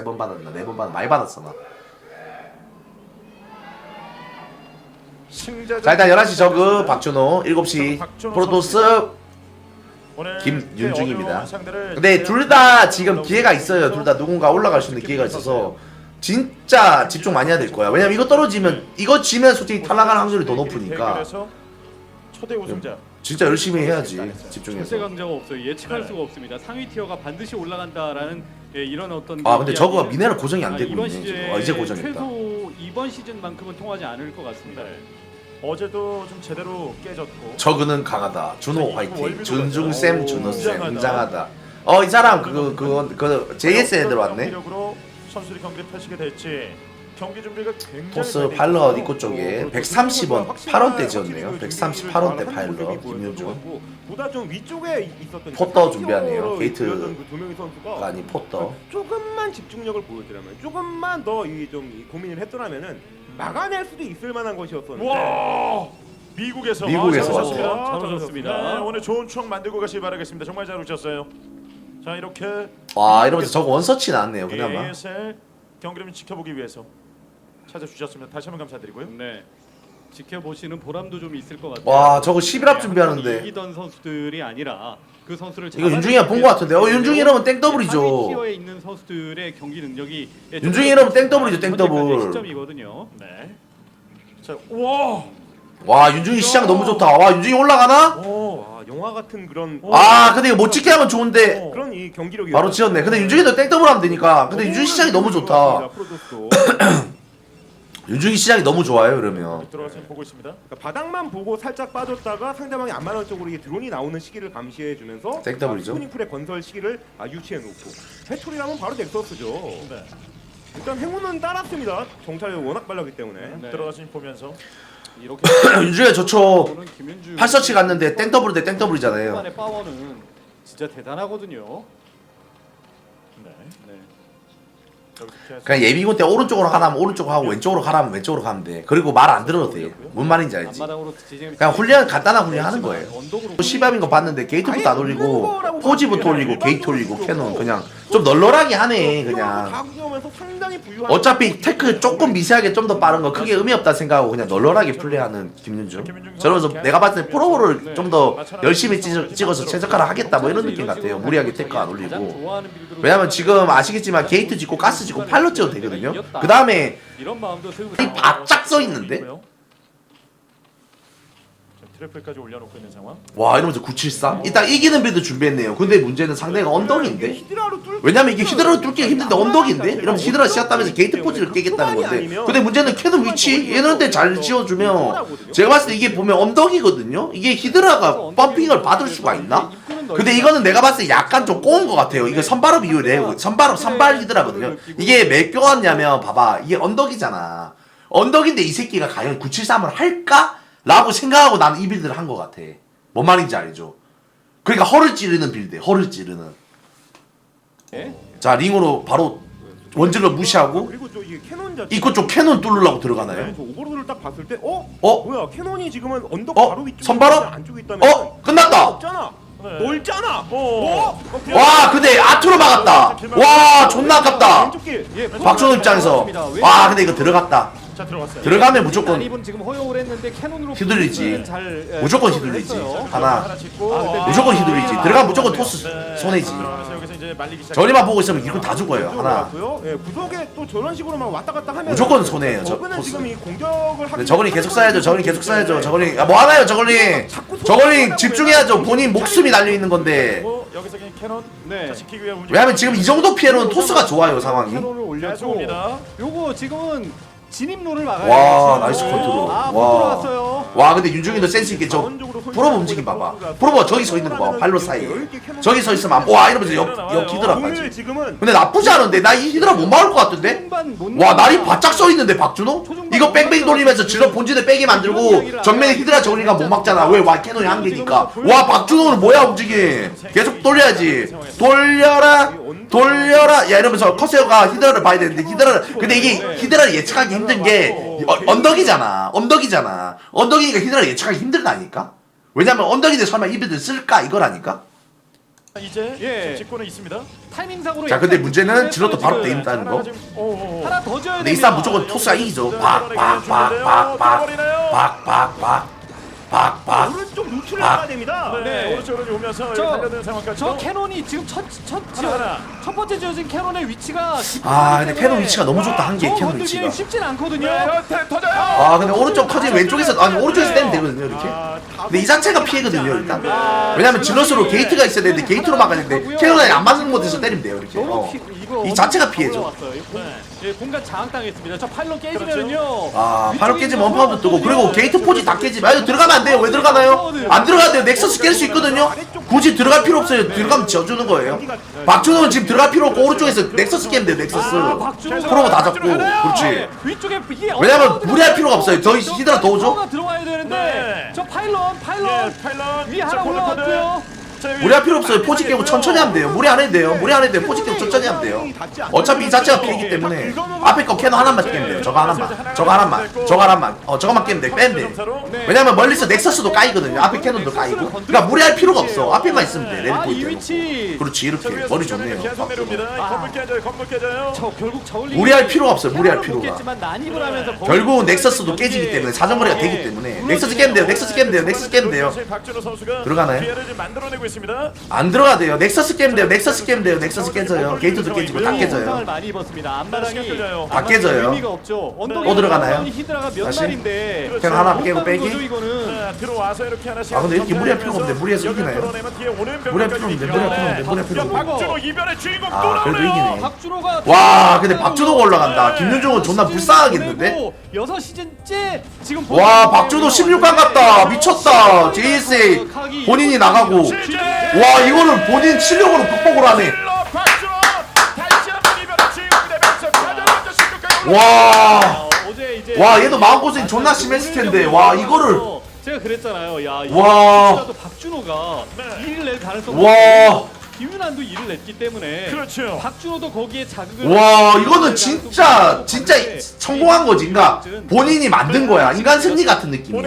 세번 받았나 네 번 받았나 많이 받았어 나. 승자전 자 일단 11시 저그 박준호 7시 박준호 프로토스 김윤중입니다. 근데 둘 다 지금 기회가 있어요 둘 다 누군가 올라갈 수 있는 기회가 있어서 진짜 집중 많이 해야 될 거야 왜냐면 이거 떨어지면 이거 지면 솔직히 탈락할 확률이 더 높으니까 초대 우승자 진짜 열심히 해야지 절대 집중해서 강자가 없어요. 예측할 네. 수가 없습니다. 상위 티어가 반드시 올라간다라는 예, 이런 어떤 아 근데 이야기는 저거가 미네랄 고정이 안 아, 되고 이번 있네 지금. 아, 이제 고정했다 최소 이번 시즌만큼은 통하지 않을 것 같습니다. 네. 어제도 좀 제대로 깨졌고 저그는 강하다 준호 화이팅 월미도 준중쌤 오, 준호쌤 웅장하다. 웅장하다 어 이 사람 그거 그거 그 JS 애들 왔네 경기력으로 선수들이 경기를 펼치게 될지 경기 준비가 굉장히 토스 잘돼 파일럿 있고 입구 쪽에 또 130원 확실한- 8원대 지었네요 확실히 그 138원대 준비를 파일럿 잘하는 김윤중 보다 좀 위쪽에 있었던 포터 준비하네요. 게이트 그두 명의 선수가 아니 포터 조금만 집중력을 보여주라면 조금만 더 이 좀 고민을 했더라면은 막아낼 수도 있을 만한 것이었었는데 와 미국에서 미국에서 아, 잘 오셨습니다. 잘 오셨습니다. 네, 오늘 좋은 추억 만들고 가시기 바라겠습니다. 정말 잘 오셨어요. 자 이렇게 와 이러면서 저거 원서치 나왔네요 그나마 ASL 경기를 좀 지켜보기 위해서 찾아주셨습니다. 다시 한번 감사드리고요. 네. 지켜보시는 보람도 좀 있을 것 같아요. 와 저거 11합 네, 준비하는데 이기던 선수들이 아니라 그 선수를 이거 윤중이가 본것 같은데 어 윤중이 이러면 땡더블이죠 상위 티어에 있는 선수들의 경기 능력이 예, 윤중이 이러면 땡더블이죠 땡더블 시점이거든요. 네. 자, 와. 와 윤중이 시장 너무 좋다 와 윤중이 올라가나? 와 영화 같은 그런 아 근데 이거 못 찍게 하면 좋은데 어. 그런 이 경기력이 바로 지었네 근데 윤중이도 땡더블 하면 되니까 근데 윤중이 시장이 너무 좋다 프로토스도 윤중이 시장이 너무 좋아요 그러면 들어가서 지금 보고 있습니다. 그러니까 바닥만 보고 살짝 빠졌다가 상대방이 안마는 쪽으로 이 드론이 나오는 시기를 감시해 주면서 땡더블이죠. 스프링풀의 건설 시기를 아, 유치해 놓고 해초리라면 바로 넥서스죠. 네. 일단 행운은 따랐습니다. 정찰이 워낙 빨랐기 때문에. 네. 들어가서 지금 보면서 이렇게 윤중이가 김윤주 8서치 갔는데 땡더블 대 땡더블이잖아요 초반의 파워는 진짜 대단하거든요. 네. 네. 그냥 예비군 때 오른쪽으로 가라면 오른쪽으로 하고 왼쪽으로 가라면 왼쪽으로 가면 돼. 그리고 말 안 들어도 돼 뭔 말인지 알지? 그냥 훈련 간단한 훈련 하는 거예요. 시밥인 거 봤는데 게이트부터 안 올리고 포지부터 올리고 게이트 올리고 캐논 그냥 좀 널널하게 하네 그냥. 상당히 부유한 어차피 테크 조금 미세하게 좀 더 빠른 거 크게 의미 없다 생각하고 그냥 널널하게 플레이하는 김윤중. 저러면서 내가 봤을 때 프로를 좀 더 열심히 찍- 찍어서 최적화를 하겠다 뭐 이런 느낌 같아요. 무리하게 테크 안 올리고. 왜냐면 지금 아시겠지만 게이트 짓고 가스 짓고 팔로 찍어도 되거든요 그 다음에 이런 마음도 이 바짝 써 있는데 트래플까지 올려놓고 있는 상황. 와 이러면서 973 일단 이기는 빌드 준비했네요 근데 문제는 상대가 언덕인데 히드라로 뚫 왜냐면 이게 히드라로 뚫기가 힘든데 언덕인데? 이러면 히드라 시작하면서 게이트 포지를 깨겠다는 건데 근데 문제는 캐논 위치 얘네한테 잘 지어주면 제가 봤을 때 이게 보면 언덕이거든요? 이게 히드라가 펌핑을 받을 수가 있나? 근데 이거는 내가 봤을 때 약간 좀 꼬은 것 같아요 이거 선발업 이후에 선발업 선발 히드라거든요 이게 몇 교환냐면 봐봐 이게 언덕이잖아 언덕인데 이 새끼가 과연 973을 할까? 라고 생각하고 나는 이 빌드를 한 것 같아 뭔 말인지 알죠? 그러니까 허를 찌르는 빌드 허를 찌르는 예? 자 링으로 바로 원질러 무시하고 그리고 저 이게 캐논 자체 입구 쪽 캐논 뚫으려고 네, 들어가나요? 저 오버로드를 딱 봤을 때 어? 어? 뭐야 캐논이 지금은 언덕 어? 바로 위쪽에 선발업? 있다면 안쪽에 있다면 어? 끝났다! 없잖아 네. 넓잖아 오. 어? 어? 와 근데 아트로 막았다 와 존나 아깝다 예, 박준호 입장에서 와 근데 이거 들어갔다 자 들어갔어요. 들어가면 무조건 난입은 지금 허용을 했는데 캐논으로 휘둘리지. 잘, 예, 무조건 휘둘리지. 하나. 하나 아, 근데 무조건 휘둘리지 들어가면 무조건 토스 네. 손해지 이제 말리기 시작. 저리만 보고 있으면 이건 다 죽어요 하나 고요 예, 구석에 또 저런 식으로 막 왔다 갔다 하면 무조건 손해예요, 저 저거는 토스. 지금 이 공격을 하기 근데 저걸링 계속 써야죠 저걸링 계속 써야죠 저걸링 아, 뭐 하나요 저걸링 저걸링 집중해야죠 본인 목숨이 달려 있는 건데 어, 여기서 그냥 캐논 네. 자, 지키기 위해 움직. 왜냐면 지금 이 정도 피해로는 토스가 좋아요 상황이 캐논을 쏩니다. 요거 지금은 진입로를 막아야 와. 나이스 컨트롤. 아, 와. 와 근데 윤중이도 센스 있게 저 프로브 움직임 봐봐 프로브가 저기 서 있는 거 봐 발로 사이에 저기 서 있으면 안- 와 이러면서 옆, 옆 히드라까지 오늘 지금은 근데 나쁘지 않은데 나 이 히드라 못 막을 것 같은데? 와. 날이 바짝 써 있는데 박준호? 이거 뺑뺑 돌리면서 질러 본진에 빼게 만들고 정면에 히드라 저울리가 못 막잖아. 왜 와 캐논이 한 개니까. 와 박준호는 뭐야 움직임? 계속 돌려야지. 돌려라 돌려라. 야 이러면서 커세어가 히드라를 봐야 되는데 히드라를 근데 이게 히드라를 예측하기 힘든 게 어, 언덕이잖아. 언덕이잖아. 언덕이니까 히드라를 예측하기 힘들다니까? 왜냐면 언덕인데 설마 이비들 쓸까? 이거라니까 이제 예. 직권은 있습니다. 타이밍상으로 자 근데 약간 문제는 질럿도 해서 바로 지금 때린다는 거. 하나 지금 오. 하나 더 줘야 근데 이 싸움 됩니다. 무조건 토스가 이기죠. 오른쪽 루트를 아. 가야 됩니다. 네, 네. 오른쪽으로 오면서 저- 달려드는 상황까지. 저 캐논이 지금 첫, 첫, 하나, 하나. 첫 번째 지어진 캐논의 위치가 아 근데 캐논 위치가 너무 좋다 한개저 캐논 위치가 쉽진 않거든요. 네, 터져요. 아 근데 오른쪽 터진 왼쪽에서 아니 오른쪽에서 때리면 되거든요 이렇게 아, 근데 이 자체가 피해거든요 일단 아, 왜냐면 질럿으로 게이트가 있어야 되는데 게이트로 막아야 되는데 캐논이 안 맞는 곳에서 때리면 돼요 이렇게 너무 어. 피, 이거 이 자체가 피해죠. 올라왔어요. 이 공, 네. 예, 공간 장악당했습니다. 저 파일럿 깨지면요. 아 바로 깨지면 원파운드 뜨고 그리고 게이트 포지 다 깨지면 들어가면 안 돼요 왜 들어가나요? 안 들어가도 돼요 넥서스 깰 수 있거든요 굳이 들어갈 필요 없어요 들어가면 지어주는 거예요 박준호는 지금 들어갈 필요 없고 오른쪽에서 넥서스 깨면 돼요 넥서스 아, 박준호가 프로보 다 잡고 가나요? 그렇지 네, 위쪽에 이게 왜냐면 무리할? 필요가 없어요. 더 히드라 더 오죠? 가 들어와야 되는데 네. 저 파일럿 파일럿 예, 파일럿. 위 하나. 올라왔고요. 무리할 필요 없어요. 포지 깨고 천천히 하면 돼요. 무리 안 해도 돼요. 무리 안 해도 돼요. 포지 깨고 천천히 하면 돼요. 어차피 이 자체가 피해기 때문에 앞에 거 캐논 하나만 깨면 돼요. 저거 하나만. 저거 하나만. 저거 하나만. 어 저거만 깨면 돼 빼면 돼. 네. 왜냐면 멀리서 넥서스도 까이거든요. 앞에 캐논도 까이고. 그러니까 무리할 필요가 없어. 앞에만 있으면 돼 레드 아이 포인트 위치. 그렇지 자, 이렇게. 머리 좋네요. 아. 결국 무리할 필요가 없어요, 무리할 필요가. 결국은 넥서스도 깨지기 때문에 사정거리가 네. 되기 때문에. 넥서스 깨면 돼요. 넥서스 깨면 돼요. 넥서스 깨면 돼요. 들어가나요? 있습니다. 안 들어가 돼요 넥서스 깨면 돼요 넥서스 깨면 돼요 넥서스 깨져요 게이트도 깨지고 다 깨져요 많이 입었습니다. 앞마당이. 다 깨져요. 의미가 없죠. 언덕에 또 들어가나요? 히드라가 몇 다시? 마리인데. 그냥 하나 못 깨고 빼기 거죠, 이거는. 자, 들어와서 이렇게 하나씩 아, 근데 이렇게 무리할 필요가 없는데 무리해서 이기나요? 무리할 필요 없는데, 이기죠. 무리할 필요 없는데, 네. 무리할 필요 야, 없는데. 박준호 이변의 주인공 또 아, 그래도 나오네요. 이기네. 와 근데 박준호가 올라간다 김윤종은 존나 불쌍하겠는데? 6 시즌째 지금 와 박준호 16강 갔다 미쳤다 JSA 본인이 나가고 실제 와 이거는 본인 실력으로 극복을 하네 킬러 박준호 다시 한번 이변의 주인공 되면서 가장 먼저 16강에 와 와, 얘도 마음고생 존나 심했을 텐데. 와, 이거를- 제가 그랬잖아요. 야, 와. 이거 박준호가 네. 1위를 낼 가능성이 와. 김윤환도 2위를 냈기 때문에 그렇죠. 박준호도 거기에 자극을 와 이거는 진짜 진짜 성공한 거지 그러니까 본인이 만든 거야 인간 승리 같은 느낌이야